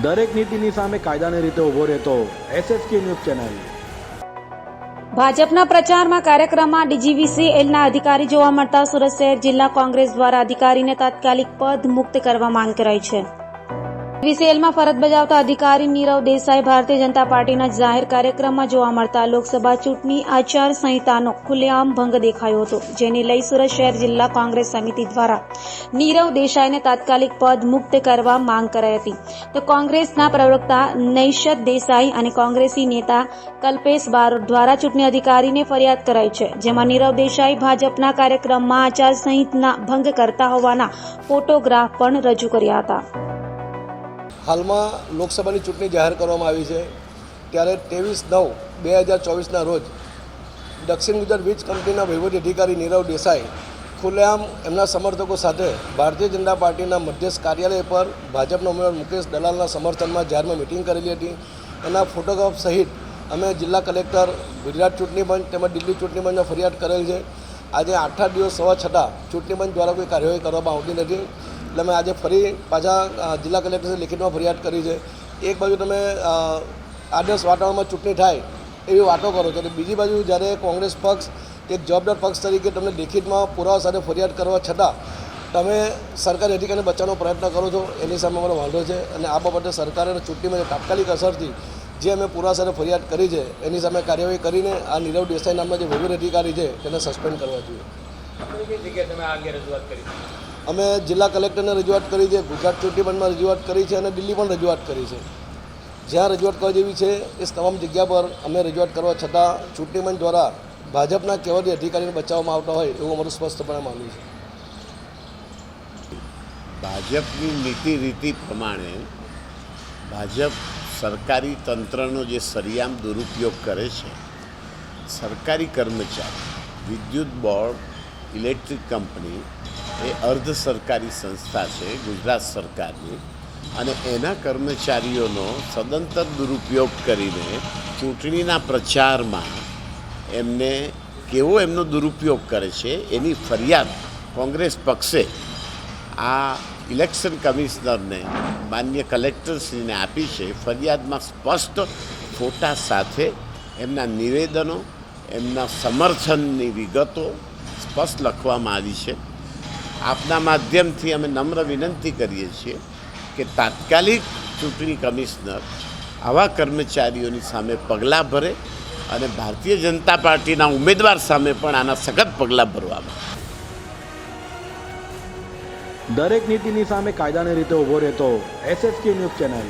દરેક નીતિની સામે કાયદાની રીતે ઊભો રહેતો એસએસકે ન્યૂઝ ચેનલ. ભાજપના પ્રચારમાં કાર્યક્રમમાં ડીજીવીસીએલના અધિકારી જોવા મળતા સુરત શહેર જિલ્લા કોંગ્રેસ દ્વારા અધિકારીને તાત્કાલિક પદ મુક્ત કરવા માંગ કરાઈ છે. વીસીએલમાં ફરજ બજાવતા અધિકારી નીરવ દેસાઈ ભારતીય જનતા પાર્ટીના જાહેર કાર્યક્રમમાં જોવા મળતા લોકસભા ચૂંટણી આચાર સંહિતાનો ખુલ્લેઆમ ભંગ દેખાયો હતો, જેને લઈ સુરત શહેર જિલ્લા કોંગ્રેસ સમિતિ દ્વારા નીરવ દેસાઈને તાત્કાલિક પદ મુક્ત કરવા માંગ કરાઈ હતી. તો કોંગ્રેસના પ્રવક્તા નૈશદ દેસાઈ અને કોંગ્રેસી નેતા કલ્પેશ બારોટ દ્વારા ચૂંટણી અધિકારીને ફરિયાદ કરાઈ છે, જેમાં નીરવ દેસાઈ ભાજપના કાર્યક્રમમાં આચાર સંહિતના ભંગ કરતા હોવાના ફોટોગ્રાફ પણ રજૂ કર્યા હતા. હાલમાં લોકસભાની ચૂંટણી જાહેર કરવામાં આવી છે. ત્યારે ત્રેવીસ નવ બે હજાર ચોવીસના રોજ દક્ષિણ ગુજરાત વીજ કંપનીના વહીવટી અધિકારી નીરવ દેસાઈ ખુલ્લેઆમ એમના સમર્થકો સાથે ભારતીય જનતા પાર્ટીના મધ્યસ્થ કાર્યાલય પર ભાજપના ઉમેદવાર મુકેશ દલાલના સમર્થનમાં જાહેરમાં મિટિંગ કરેલી હતી. એના ફોટોગ્રાફ સહિત અમે જિલ્લા કલેક્ટર, ગુજરાત ચૂંટણી પંચ તેમજ દિલ્હી ચૂંટણી પંચમાં ફરિયાદ કરેલ છે. આજે આઠ દિવસ સવા છતાં ચૂંટણી પંચ દ્વારા કોઈ કાર્યવાહી કરવામાં આવતી નથી. એટલે મેં આજે ફરી પાછા જિલ્લા કલેક્ટરે લિખિતમાં ફરિયાદ કરી છે. એક બાજુ તમે આદર્શ વાતાવરણમાં ચૂંટણી થાય એવી વાતો કરો છો અને બીજી બાજુ જ્યારે કોંગ્રેસ પક્ષ એક જવાબદાર પક્ષ તરીકે તમને લિખિતમાં પુરાવા સાથે ફરિયાદ કરવા છતાં તમે સરકારી અધિકારીને બચાવવાનો પ્રયત્ન કરો છો, એની સામે અમારો વાંધો છે અને આ બાબતે સરકારે ચૂંટણીમાં તાત્કાલિક અસરથી જે અમે પુરાવા સાથે ફરિયાદ કરી છે, એની સામે કાર્યવાહી કરીને આ નીરવ દેસાઈ નામના જે વહીવટ અધિકારી છે, તેને સસ્પેન્ડ કરવા જોઈએ. અમે જિલ્લા કલેક્ટરને રજૂઆત કરી છે, ગુજરાત ચૂંટણી પંચમાં રજૂઆત કરી છે અને દિલ્હી પણ રજૂઆત કરી છે. જ્યાં રજૂઆત કરવા જેવી છે, એ તમામ જગ્યા પર અમે રજૂઆત કરવા છતાં ચૂંટણી પંચ દ્વારા ભાજપના કહેવાથી અધિકારીને બચાવવામાં આવતા હોય એવું અમારું સ્પષ્ટપણે માનવું છે. ભાજપની નીતિ રીતિ પ્રમાણે ભાજપ સરકારી તંત્રનો જે સરિયામ દુરુપયોગ કરે છે, સરકારી કર્મચારી, વિદ્યુત બોર્ડ, ઇલેક્ટ્રિક કંપની એ અર્ધ સરકારી સંસ્થા છે, ગુજરાત સરકારની. અને એના કર્મચારીઓનો સદંતર દુરુપયોગ કરીને ચૂંટણીના પ્રચારમાં એમને કેવો એમનો દુરુપયોગ કરે છે, એની ફરિયાદ કોંગ્રેસ પક્ષે આ ઇલેક્શન કમિશનરને, માન્ય કલેક્ટરશ્રીને આપી છે. ફરિયાદમાં સ્પષ્ટ ફોટા સાથે એમના નિવેદનો, એમના સમર્થનની વિગતો સ્પષ્ટ લખવામાં આવી છે. આપના માધ્યમથી અમે નમ્ર વિનંતી કરીએ છીએ કે તાત્કાલિક ચૂંટણી કમિશનર આવા કર્મચારીઓની સામે પગલાં ભરે અને ભારતીય જનતા પાર્ટીના ઉમેદવાર સામે પણ આના સખત પગલાં ભરવામાં. દરેક નીતિની સામે કાયદાની રીતે ઊભો રહેતો એસએસકે ન્યૂઝ ચેનલ